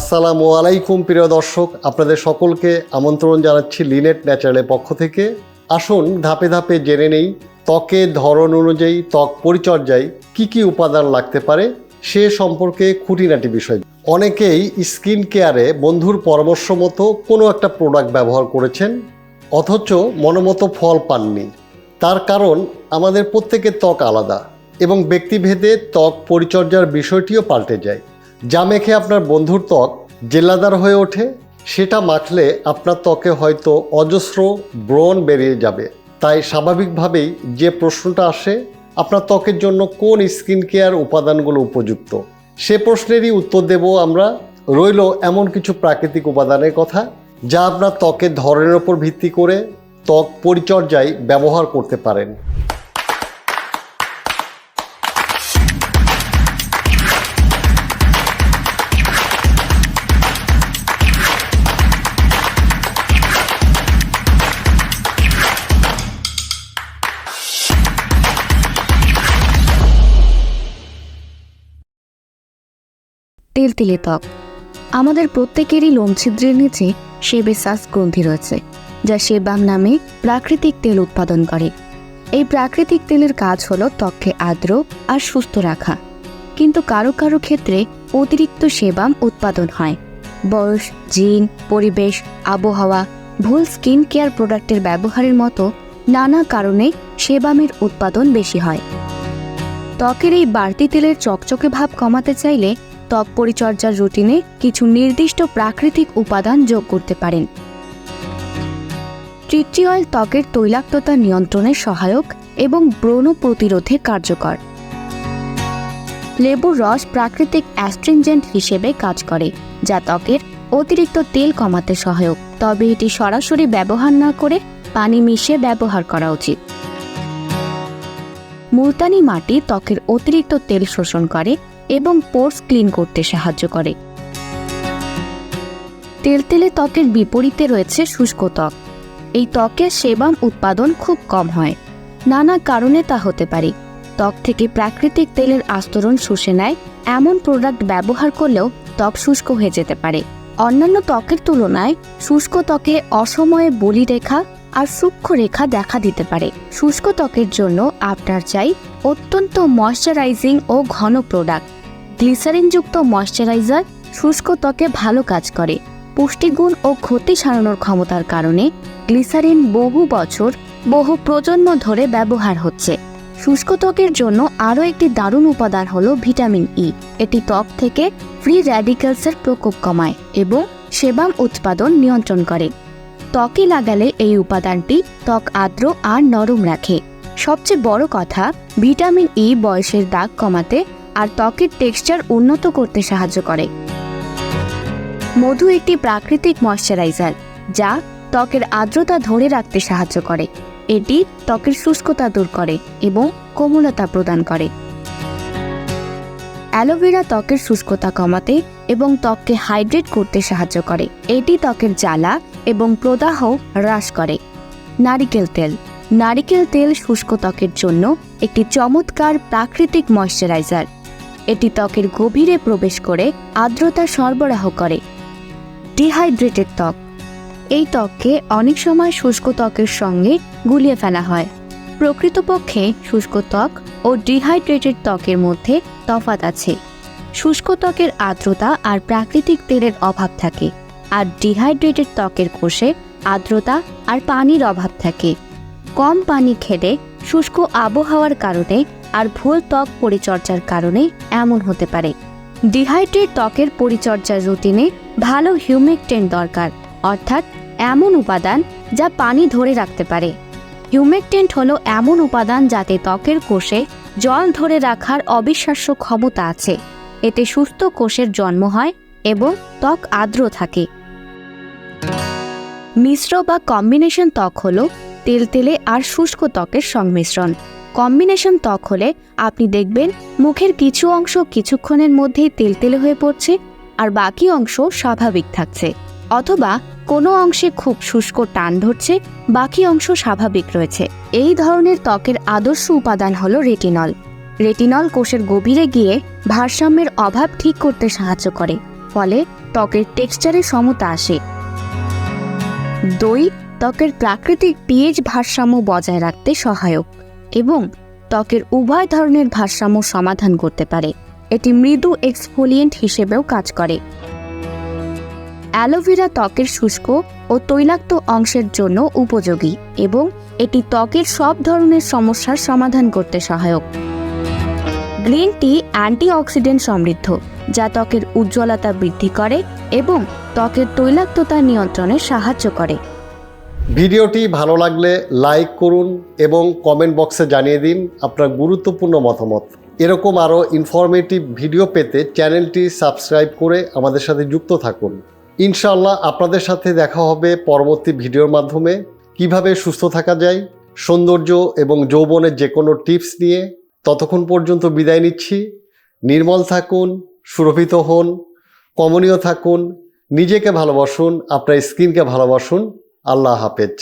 আসসালামু আলাইকুম, প্রিয় দর্শক। আপনাদের সকলকে আমন্ত্রণ জানাচ্ছি লিনেট ন্যাচারালের পক্ষ থেকে। আসুন, ধাপে ধাপে জেনে নেই ত্বকের ধরন অনুযায়ী, ত্বক পরিচর্যায় কি কি উপাদান লাগতে পারে, সে সম্পর্কে খুঁটিনাটি বিষয়। অনেকেই স্কিন কেয়ারে বন্ধুর পরামর্শ মতো কোনো একটা প্রোডাক্ট ব্যবহার করেছেন, অথচ মনোমতো ফল পাননি। তার কারণ, আমাদের প্রত্যেকের ত্বক আলাদা এবং ব্যক্তিভেদে ত্বক পরিচর্যার বিষয়টিও পাল্টে যায়। যা মেখে আপনার বন্ধুর ত্বক জেল্লাদার হয়ে ওঠে, সেটা মাখলে আপনার ত্বকে হয়তো অজস্র ব্রণ বেরিয়ে যাবে। তাই স্বাভাবিকভাবেই যে প্রশ্নটা আসে, আপনার ত্বকের জন্য কোন স্কিন কেয়ার উপাদানগুলো উপযুক্ত? সে প্রশ্নেরই উত্তর দেব আমরা। রইল এমন কিছু প্রাকৃতিক উপাদানের কথা, যা আপনার ত্বকের ধরনের ওপর ভিত্তি করে ত্বক পরিচর্যায় ব্যবহার করতে পারেন। তেলতেলে ত্বক। আমাদের প্রত্যেকেরই লোমছিদ্রের নিচে সেবেসাস গ্রন্থি রয়েছে, যা সেবাম নামে প্রাকৃতিক তেল উৎপাদন করে। এই প্রাকৃতিক তেলের কাজ হলো ত্বককে আর্দ্র আর সুস্থ রাখা। কিন্তু কারও কারও ক্ষেত্রে অতিরিক্ত সেবাম উৎপাদন হয়। বয়স, জিন, পরিবেশ, আবহাওয়া, ভুল স্কিন কেয়ার প্রোডাক্টের ব্যবহারের মতো নানা কারণে সেবামের উৎপাদন বেশি হয়। ত্বকের এই বাড়তি তেলের চকচকে ভাব কমাতে চাইলে ত্বক পরিচর্যার রুটিনে কিছু নির্দিষ্ট প্রাকৃতিক উপাদান যোগ করতে পারেন। ট্রিট্রি অয়েল ত্বকের তৈলাক্ততা নিয়ন্ত্রণে সহায়ক এবং ব্রণ প্রতিরোধে কার্যকর। লেবুর রস প্রাকৃতিক অ্যাস্ট্রিনজেন্ট হিসেবে কাজ করে, যা ত্বকের অতিরিক্ত তেল কমাতে সহায়ক। তবে এটি সরাসরি ব্যবহার না করে পানি মিশিয়ে ব্যবহার করা উচিত। মুলতানি মাটি ত্বকের অতিরিক্ত তেল শোষণ করে এবং পোর্স ক্লিন করতে সাহায্য করে। তেলতেলে ত্বকের বিপরীতে রয়েছে শুষ্ক ত্বক। এই ত্বকের সেবাম উৎপাদন খুব কম হয়। নানা কারণে তা হতে পারে। ত্বক থেকে প্রাকৃতিক তেলের আস্তরণ শুষে নেয়, এমন প্রোডাক্ট ব্যবহার করলেও ত্বক শুষ্ক হয়ে যেতে পারে। অন্যান্য ত্বকের তুলনায় শুষ্ক ত্বকে অসময়ে বলি রেখা আর সূক্ষ্ম রেখা দেখা দিতে পারে। শুষ্ক ত্বকের জন্য আপনার চাই অত্যন্ত ময়শ্চারাইজিং ও ঘন প্রোডাক্ট গ্লিসারিনযুক্ত ময়শ্চারাইজার শুষ্ক ত্বকে ভালো কাজ করে। পুষ্টিগুণ ও ক্ষতি সারানোর ক্ষমতার কারণে গ্লিসারিন বহু বছর, বহু প্রজন্ম ধরে ব্যবহার হচ্ছে। শুষ্ক ত্বকের জন্য আরও একটি দারুণ উপাদান হল ভিটামিন ই এটি ত্বক থেকে ফ্রি র্যাডিক্যালসের প্রকোপ কমায় এবং সেবাম উৎপাদন নিয়ন্ত্রণ করে। ত্বকে লাগালে এই উপাদানটি ত্বক আর্দ্র আর নরম রাখে। সবচেয়ে বড় কথা, ভিটামিন ই বয়সের দাগ কমাতে আর ত্বকের টেক্সচার উন্নত করতে সাহায্য করে। মধু একটি প্রাকৃতিক ময়শ্চারাইজার, যা ত্বকের আর্দ্রতা ধরে রাখতে সাহায্য করে। এটি ত্বকের শুষ্কতা দূর করে এবং কোমলতা প্রদান করে। অ্যালোভেরা ত্বকের শুষ্কতা কমাতে এবং ত্বককে হাইড্রেট করতে সাহায্য করে। এটি ত্বকের জ্বালা এবং প্রদাহ হ্রাস করে। নারিকেল তেল। নারিকেল তেল শুষ্ক ত্বকের জন্য একটি চমৎকার প্রাকৃতিক ময়শ্চারাইজার। এটি ত্বকের গভীরে প্রবেশ করে আর্দ্রতা সরবরাহ করে। ডিহাইড্রেটেড ত্বক। এই ত্বককে অনেক সময় শুষ্ক ত্বকের সঙ্গে গুলিয়ে ফেলা হয়। প্রকৃতপক্ষে শুষ্ক ত্বক ও ডিহাইড্রেটেড ত্বকের মধ্যে তফাত আছে। শুষ্ক ত্বকের আর্দ্রতা আর প্রাকৃতিক তেলের অভাব থাকে। আর ডিহাইড্রেটেড ত্বকের কোষে আর্দ্রতা আর পানির অভাব থাকে। কম পানি খেলে শুষ্ক আবহাওয়ার কারণে আর ভুল ত্বক পরিচর্যার কারণে এমন হতে পারে। ডিহাইড্রেট ত্বকের পরিচর্যার রুটিনে ভালো হিউমেকটেন দরকার, অর্থাৎ এমন উপাদান যা পানি ধরে রাখতে পারে। হিউমেকটেন্ট হলো এমন উপাদান যাতে ত্বকের কোষে জল ধরে রাখার অবিশ্বাস্য ক্ষমতা আছে। এতে সুস্থ কোষের জন্ম হয় এবং ত্বক আর্দ্র থাকে। মিশ্র বা কম্বিনেশন ত্বক হলো তেলতেলে আর শুষ্ক ত্বকের সংমিশ্রণ। কম্বিনেশন ত্বক হলে আপনি দেখবেন মুখের কিছু অংশ কিছুক্ষণের মধ্যেই তেলতেলে হয়ে পড়ছে আর বাকি অংশ স্বাভাবিক থাকছে। অথবা কোনো অংশে খুব শুষ্ক টান ধরছে, বাকি অংশ স্বাভাবিক রয়েছে। এই ধরনের ত্বকের আদর্শ উপাদান হলো রেটিনল। রেটিনল কোষের গভীরে গিয়ে ভারসাম্যের অভাব ঠিক করতে সাহায্য করে, ফলে ত্বকের টেক্সচারে সমতা আসে। দই ত্বকের প্রাকৃতিক পিএইচ ভারসাম্য বজায় রাখতে সহায়ক এবং ত্বকের উভয় ধরনের ভারসাম্য সমাধান করতে পারে। এটি মৃদু এক্সফোলিয়েন্ট হিসেবেও কাজ করে। অ্যালোভেরা ত্বকের শুষ্ক ও তৈলাক্ত অংশের জন্য উপযোগী এবং এটি ত্বকের সব ধরনের সমস্যার সমাধান করতে সহায়ক। গ্রিন টি অ্যান্টিঅক্সিডেন্ট সমৃদ্ধ, যা ত্বকের উজ্জ্বলতা বৃদ্ধি করে এবং ত্বকের তৈলাক্ততা নিয়ন্ত্রণে সাহায্য করে। ভিডিওটি ভালো লাগলে লাইক করুন এবং কমেন্ট বক্সে জানিয়ে দিন আপনার গুরুত্বপূর্ণ মতামত। এরকম আরও ইনফরমেটিভ ভিডিও পেতে চ্যানেলটি সাবস্ক্রাইব করে আমাদের সাথে যুক্ত থাকুন। ইনশাআল্লাহ আপনাদের সাথে দেখা হবে পরবর্তী ভিডিওর মাধ্যমে। কীভাবে সুস্থ থাকা যায়, সৌন্দর্য এবং যৌবনের যে কোনো টিপস নিয়ে ততক্ষণ পর্যন্ত বিদায় নিচ্ছি। নির্মল থাকুন, সুরভিত হন, কমনীয় থাকুন নিজেকে ভালোবাসুন আপনার স্কিনকে ভালোবাসুন। আল্লাহ হাফেজ।